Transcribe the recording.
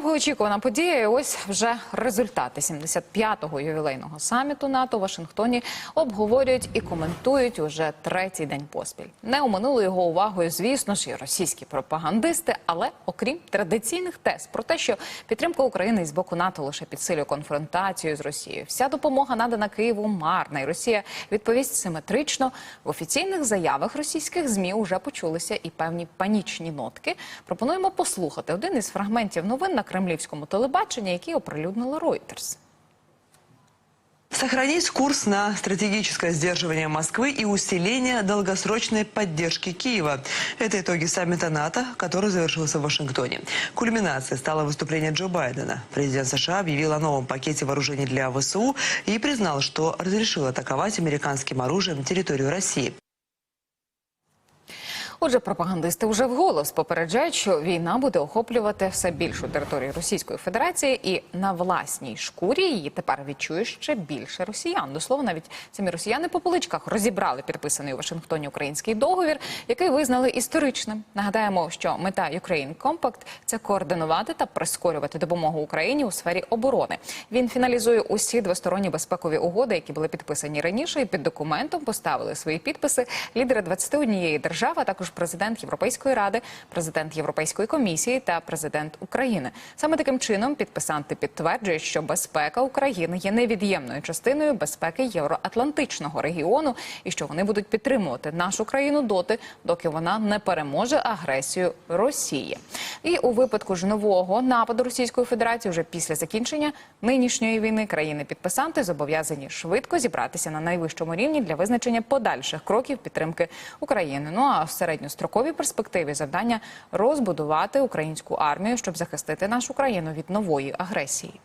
Довгоочікувана подія. і Ось вже результати 75-го ювілейного саміту НАТО у Вашингтоні обговорюють і коментують уже третій день поспіль. Не оминули його увагою, звісно ж, і російські пропагандисти. Але окрім традиційних тез про те, що підтримка України з боку НАТО лише підсилює конфронтацію з Росією, вся допомога надана Києву марна, і Росія відповість симетрично. В офіційних заявах російських змі вже почулися і певні панічні нотки. Пропонуємо послухати один із фрагментів новин на кремлівському телебаченні, які оприлюднила Reuters. Сохранить курс на стратегическое сдерживание Москвы и усиление долгосрочной поддержки Киева. Это итоги саммита НАТО, который завершился в Вашингтоне. Кульминацией стало выступление Джо Байдена. Президент США объявил о новом пакете вооружений для ВСУ и признал, что разрешил атаковать американским оружием территорию России. Отже, пропагандисти вже вголос попереджають, що війна буде охоплювати все більшу територію Російської Федерації, і на власній шкурі її тепер відчує ще більше росіян. До слова, навіть самі росіяни по поличках розібрали підписаний у Вашингтоні український договір, який визнали історичним. Нагадаємо, що мета Ukraine Compact – це координувати та прискорювати допомогу Україні у сфері оборони. Він фіналізує усі двосторонні безпекові угоди, які були підписані раніше, і під документом поставили свої підписи лідери 21 держави, а також президент Європейської ради, президент Європейської комісії та президент України. Саме таким чином підписанти підтверджують, що безпека України є невід'ємною частиною безпеки євроатлантичного регіону, і що вони будуть підтримувати нашу країну доти, доки вона не переможе агресію Росії. І у випадку ж нового нападу Російської Федерації, вже після закінчення нинішньої війни, країни-підписанти зобов'язані швидко зібратися на найвищому рівні для визначення подальших кроків підтримки України. Ну а в середньостроковій перспективі завдання розбудувати українську армію, щоб захистити нашу країну від нової агресії.